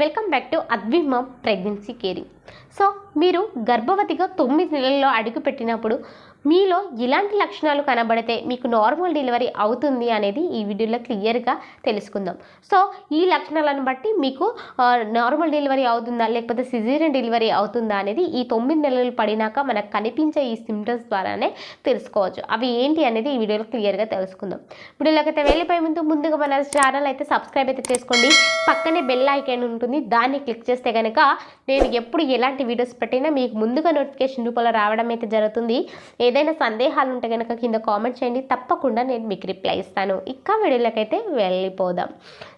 Welcome back to Advima pregnancy caring. So మీరు గర్భవతిగా తొమ్మిది నెలల్లో అడుగు పెట్టినప్పుడు మీలో ఇలాంటి లక్షణాలు కనబడితే మీకు నార్మల్ డెలివరీ అవుతుంది అనేది ఈ వీడియోలో క్లియర్గా తెలుసుకుందాం. సో ఈ లక్షణాలను బట్టి మీకు నార్మల్ డెలివరీ అవుతుందా లేకపోతే సిజేరియన్ డెలివరీ అవుతుందా అనేది ఈ తొమ్మిది నెలలు పడినాక మనకు కనిపించే ఈ సిమ్టమ్స్ ద్వారానే తెలుసుకోవచ్చు. అవి ఏంటి అనేది ఈ వీడియోలో క్లియర్గా తెలుసుకుందాం. వీడియోలోకి వెళ్ళిపోయే ముందు ముందుగా మన ఛానల్ అయితే సబ్స్క్రైబ్ అయితే చేసుకోండి. పక్కనే బెల్ ఐకాన్ ఉంటుంది. దాన్ని క్లిక్ చేస్తే కనుక నేను ఎప్పుడు ఎలాంటి వీడియోస్ పెట్టినా మీకు ముందుగా నోటిఫికేషన్ రూపంలో రావడం అయితే జరుగుతుంది. ఏదైనా సందేహాలు ఉంటే కనుక కింద కామెంట్ చేయండి. తప్పకుండా నేను మీకు రిప్లై ఇస్తాను. ఇంకా వీడియోలకైతే వెళ్ళిపోదాం.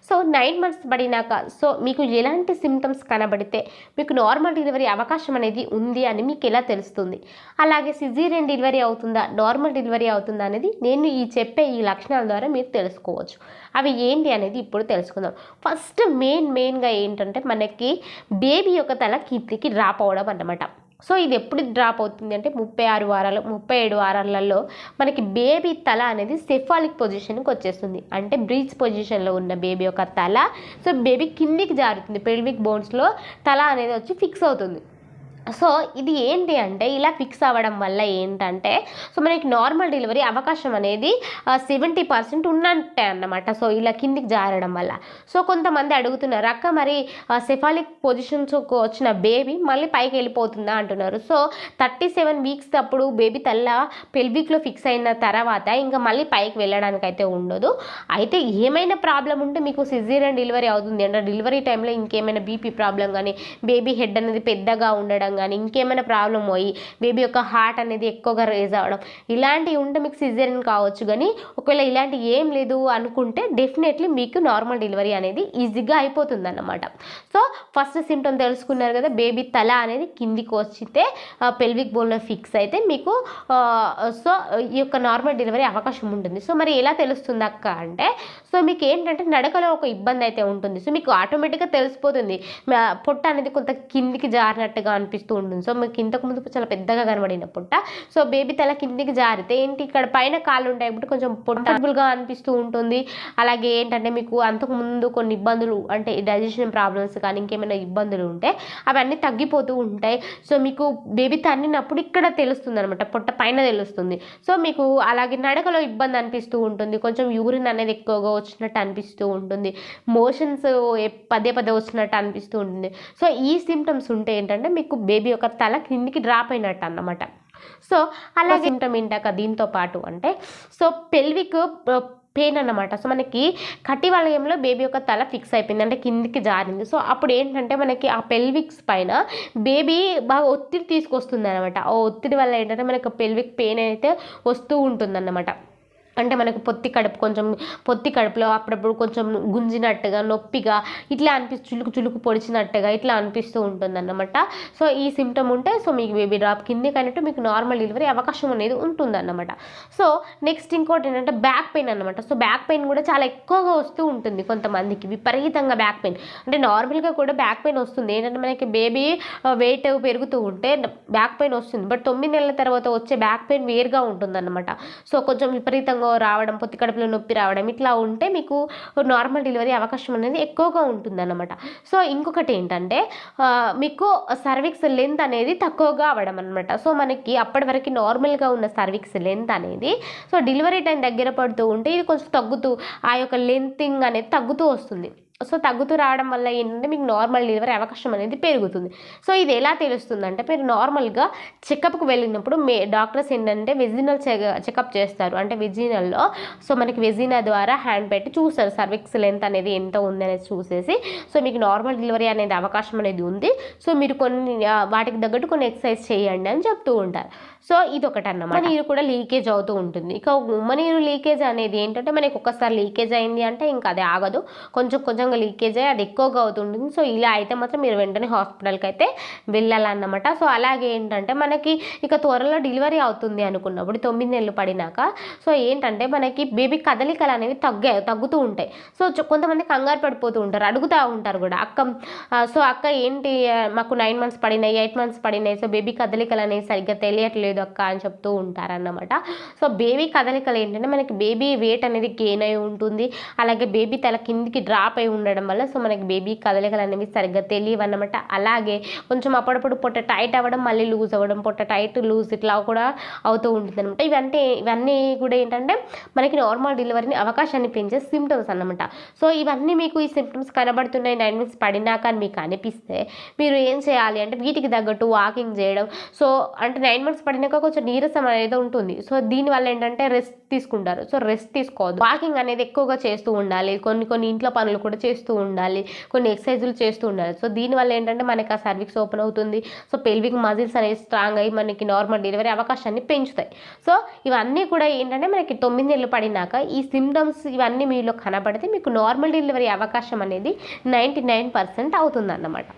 సో నైన్ మంత్స్ పడినాక సో మీకు ఎలాంటి సిమ్టమ్స్ కనబడితే మీకు నార్మల్ డెలివరీ అవకాశం అనేది ఉంది అని మీకు ఎలా తెలుస్తుంది? అలాగే సిజీరియన్ డెలివరీ అవుతుందా నార్మల్ డెలివరీ అవుతుందా అనేది నేను ఈ చెప్పే ఈ లక్షణాల ద్వారా మీరు తెలుసుకోవచ్చు. అవి ఏంటి అనేది ఇప్పుడు తెలుసుకుందాం. ఫస్ట్ మెయిన్ మెయిన్గా ఏంటంటే మనకి బేబీ యొక్క తల కిందికి డ్రాప్ అవ్వడం అన్నమాట. సో ఇది ఎప్పుడు డ్రాప్ అవుతుంది అంటే ముప్పై ఆరు వారాలు ముప్పై ఏడు వారాలలో మనకి బేబీ తల అనేది సెఫాలిక్ పొజిషన్కి వచ్చేస్తుంది. అంటే బ్రీచ్ పొజిషన్లో ఉన్న బేబీ యొక్క తల. సో బేబీ కిందికి జారుతుంది పెల్విక్ బోన్స్లో తల అనేది వచ్చి ఫిక్స్ అవుతుంది. సో ఇది ఏంటి అంటే ఇలా ఫిక్స్ అవ్వడం వల్ల ఏంటంటే సో మనకి నార్మల్ డెలివరీ అవకాశం అనేది సెవెంటీ పర్సెంట్ ఉన్నట్టే అన్నమాట. సో ఇలా కిందికి జారడం వల్ల. సో కొంతమంది అడుగుతున్నారు అక్క మరి సెఫాలిక్ పొజిషన్స్ వచ్చిన బేబీ మళ్ళీ పైకి వెళ్ళిపోతుందా? అంటున్నారు. సో థర్టీ సెవెన్ వీక్స్ అప్పుడు బేబీ తల్ల పెల్విక్లో ఫిక్స్ అయిన తర్వాత ఇంకా మళ్ళీ పైకి వెళ్ళడానికి అయితే ఉండదు. అయితే ఏమైనా ప్రాబ్లం ఉంటే మీకు సిజీరియన్ డెలివరీ అవుతుంది. అంటే డెలివరీ టైంలో ఇంకేమైనా బీపీ ప్రాబ్లం కానీ బేబీ హెడ్ అనేది పెద్దగా ఉండడం కానీ ఇంకేమైనా ప్రాబ్లం పోయి బేబీ యొక్క హార్ట్ అనేది ఎక్కువగా రేజ్ అవ్వడం ఇలాంటివి ఉంటే మీకు సిజేరియన్ కావచ్చు కానీ ఒకవేళ ఇలాంటి ఏం లేదు అనుకుంటే డెఫినెట్లీ మీకు నార్మల్ డెలివరీ అనేది ఈజీగా అయిపోతుంది అన్నమాట సో ఫస్ట్ సిమ్టమ్ తెలుసుకున్నారు కదా బేబీ తల అనేది కిందికి వచ్చితే పెల్విక్ బోన్లో ఫిక్స్ అయితే మీకు సో ఈ యొక్క నార్మల్ డెలివరీ అవకాశం ఉంటుంది. సో మరి ఎలా తెలుస్తుంది అక్క అంటే సో మీకు ఏంటంటే నడకలో ఒక ఇబ్బంది అయితే ఉంటుంది. సో మీకు ఆటోమేటిక్గా తెలిసిపోతుంది. పొట్ట అనేది కొంత కిందికి జారినట్టుగా అనిపిస్తుంది. కనిపిస్తూ ఉంటుంది. సో మీకు ఇంతకు ముందు చాలా పెద్దగా కనబడిన పొట్ట సో బేబీ తల కిందికి జారితే ఏంటి? ఇక్కడ పైన కాళ్ళు ఉంటాయి కాబట్టి కొంచెం పొట్టబుల్గా అనిపిస్తూ ఉంటుంది. అలాగే ఏంటంటే మీకు అంతకు ముందు కొన్ని ఇబ్బందులు అంటే డైజెషన్ ప్రాబ్లమ్స్ కానీ ఇంకేమైనా ఇబ్బందులు ఉంటే అవన్నీ తగ్గిపోతూ ఉంటాయి. సో మీకు బేబీ తన్నినప్పుడు ఇక్కడ తెలుస్తుంది అనమాట పొట్ట పైన తెలుస్తుంది. సో మీకు అలాగే నడకలో ఇబ్బంది అనిపిస్తూ ఉంటుంది. కొంచెం యూరిన్ అనేది ఎక్కువగా వచ్చినట్టు అనిపిస్తూ ఉంటుంది. మోషన్స్ పదే పదే వచ్చినట్టు అనిపిస్తూ ఉంటుంది. సో ఈ సిమ్టమ్స్ ఉంటే ఏంటంటే మీకు బేబీ యొక్క తల కిందికి డ్రాప్ అయినట్టు అన్నమాట. సో అలాగే సిమ్టమ్ ఇంటాక దీంతో పాటు అంటే సో పెల్విక్ పెయిన్ అన్నమాట. సో మనకి కటి వలయంలో బేబీ యొక్క తల ఫిక్స్ అయిపోయింది అంటే కిందికి జారింది. సో అప్పుడు ఏంటంటే మనకి ఆ పెల్విక్స్ పైన బేబీ బాగా ఒత్తిడి తీసుకొస్తుంది అనమాట ఆ ఒత్తిడి వల్ల ఏంటంటే మనకి పెల్విక్ పెయిన్ అయితే వస్తూ ఉంటుంది అంటే మనకు పొత్తి కడుపు కొంచెం పొత్తి కడుపులో అప్పుడప్పుడు కొంచెం గుంజినట్టుగా నొప్పిగా ఇట్లా అనిపిస్తు చులుకు చులుకు పొడిచినట్టుగా ఇట్లా అనిపిస్తూ ఉంటుందన్నమాట. సో ఈ సిమ్టమ్ ఉంటే సో మీకు బేబీ డ్రాప్ కింది అన్నట్టు మీకు నార్మల్ డెలివరీ అవకాశం అనేది ఉంటుంది అన్నమాట సో నెక్స్ట్ ఇంకోటి ఏంటంటే బ్యాక్ పెయిన్ అన్నమాట. సో బ్యాక్ పెయిన్ కూడా చాలా ఎక్కువగా వస్తూ ఉంటుంది కొంతమందికి. విపరీతంగా బ్యాక్ పెయిన్. అంటే నార్మల్గా కూడా బ్యాక్ పెయిన్ వస్తుంది. ఏంటంటే మనకి బేబీ వెయిట్ పెరుగుతూ ఉంటే బ్యాక్ పెయిన్ వస్తుంది. బట్ తొమ్మిది నెలల తర్వాత వచ్చే బ్యాక్ పెయిన్ వేరుగా ఉంటుందన్నమాట. సో కొంచెం విపరీతంగా రావడం పొత్తి కడుపులో నొప్పి రావడం ఇట్లా ఉంటే మీకు నార్మల్ డెలివరీ అవకాశం అనేది ఎక్కువగా ఉంటుందన్నమాట. సో ఇంకొకటి ఏంటంటే మీకు సర్విక్స్ లెంత్ అనేది తక్కువగా అవ్వడం అనమాట సో మనకి అప్పటి వరకు నార్మల్గా ఉన్న సర్విక్స్ లెంత్ అనేది సో డెలివరీ టైం దగ్గర పడుతూ ఉంటే ఇది కొంచెం తగ్గుతూ ఆ యొక్క లెంతింగ్ అనేది తగ్గుతూ వస్తుంది. సో తగ్గుతూ రావడం వల్ల ఏంటంటే మీకు నార్మల్ డెలివరీ అవకాశం అనేది పెరుగుతుంది. సో ఇది ఎలా తెలుస్తుంది అంటే మీరు నార్మల్గా చెకప్కి వెళ్ళినప్పుడు మే డాక్టర్స్ ఏంటంటే వెజినల్ చెకప్ చేస్తారు. అంటే వెజినల్లో సో మనకి వెజినా ద్వారా హ్యాండ్ పెట్టి చూస్తారు. సర్విక్స్ లెంత్ అనేది ఎంత ఉంది అనేది చూసేసి సో మీకు నార్మల్ డెలివరీ అనేది అవకాశం అనేది ఉంది. సో మీరు కొన్ని వాటికి తగ్గట్టు కొన్ని ఎక్సర్సైజ్ చేయండి అని చెప్తూ ఉంటారు. సో ఇది ఒకటి అన్నమాట నీరు కూడా లీకేజ్ అవుతూ ఉంటుంది. ఇక ఉమ్మ నీరు లీకేజ్ అనేది ఏంటంటే మనకి ఒక్కసారి లీకేజ్ అయింది అంటే ఇంకా అది ఆగదు. కొంచెం కొంచెం సహజంగా లీకేజ్ అయ్యి అది ఎక్కువగా అవుతుంటుంది. సో ఇలా అయితే మాత్రం మీరు వెంటనే హాస్పిటల్కి అయితే వెళ్ళాలన్నమాట. సో అలాగే ఏంటంటే మనకి ఇక త్వరలో డెలివరీ అవుతుంది అనుకున్నప్పుడు తొమ్మిది నెలలు పడినాక. సో ఏంటంటే మనకి బేబీ కదలికలు అనేవి తగ్గా తగ్గుతూ ఉంటాయి. సో కొంతమంది కంగారు పడిపోతూ ఉంటారు అడుగుతూ ఉంటారు కూడా. అక్క సో అక్క ఏంటి మాకు నైన్ మంత్స్ పడినాయి ఎయిట్ మంత్స్ పడినాయి సో బేబీ కదలికలు అనేవి సరిగ్గా తెలియట్లేదు అక్క అని చెప్తూ ఉంటారన్నమాట. సో బేబీ కదలికలు ఏంటంటే మనకి బేబీ వెయిట్ అనేది గెయిన్ అయి ఉంటుంది. అలాగే బేబీ తల కిందికి డ్రాప్ అయి ఉండడం వల్ల సో మనకి బేబీ కదలికలు అనేవి సరిగ్గా తెలియవు అన్నమాట అలాగే కొంచెం అప్పుడప్పుడు పొట్ట టైట్ అవ్వడం మళ్ళీ లూజ్ అవ్వడం పొట్ట టైట్ లూజ్ ఇట్లా కూడా అవుతూ ఉంటుంది అనమాట ఇవంటే ఇవన్నీ కూడా ఏంటంటే మనకి నార్మల్ డెలివరీని అవకాశాన్ని పెంచే సిమ్టమ్స్ అన్నమాట. సో ఇవన్నీ మీకు ఈ సిమ్టమ్స్ కనబడుతున్నాయి నైన్ మినిట్స్ పడినాక అని మీకు అనిపిస్తే మీరు ఏం చేయాలి అంటే వీటికి తగ్గట్టు వాకింగ్ చేయడం. సో అంటే నైన్ మంత్స్ పడినాక కొంచెం నీరసం అనేది ఉంటుంది. సో దీనివల్ల ఏంటంటే రెస్ట్ తీసుకుంటారు. సో రెస్ట్ తీసుకోవద్దు. వాకింగ్ అనేది ఎక్కువగా చేస్తూ ఉండాలి. కొన్ని కొన్ని ఇంట్లో పనులు కూడా చేస్తూ ఉండాలి కొన్ని ఎక్సర్సైజులు చేస్తూ ఉండాలి. సో దీనివల్ల ఏంటంటే మనకి ఆ సర్విక్స్ ఓపెన్ అవుతుంది. సో పెల్విక్ మజిల్స్ అనేవి స్ట్రాంగ్ అయ్యి మనకి నార్మల్ డెలివరీ అవకాశాన్ని పెంచుతాయి. సో ఇవన్నీ కూడా ఏంటంటే మనకి తొమ్మిది నెలలు పడినాక ఈ సిమ్టమ్స్ ఇవన్నీ మీలో కనబడితే మీకు నార్మల్ డెలివరీ అవకాశం అనేది నైంటీ నైన్ పర్సెంట్ అవుతుందన్నమాట.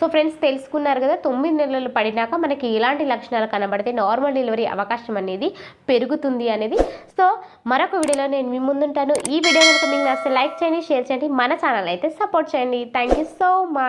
సో ఫ్రెండ్స్ తెలుసుకున్నారు కదా తొమ్మిది నెలలు పడినాక మనకి ఎలాంటి లక్షణాలు కనబడితే నార్మల్ డెలివరీ అవకాశం అనేది పెరుగుతుంది అనేది. సో మరొక వీడియోలో నేను మీ ముందుంటాను. ఈ వీడియో కనుక మీకు నచ్చితే లైక్ చేయండి షేర్ చేయండి మన ఛానల్ అయితే సపోర్ట్ చేయండి. Thank you so much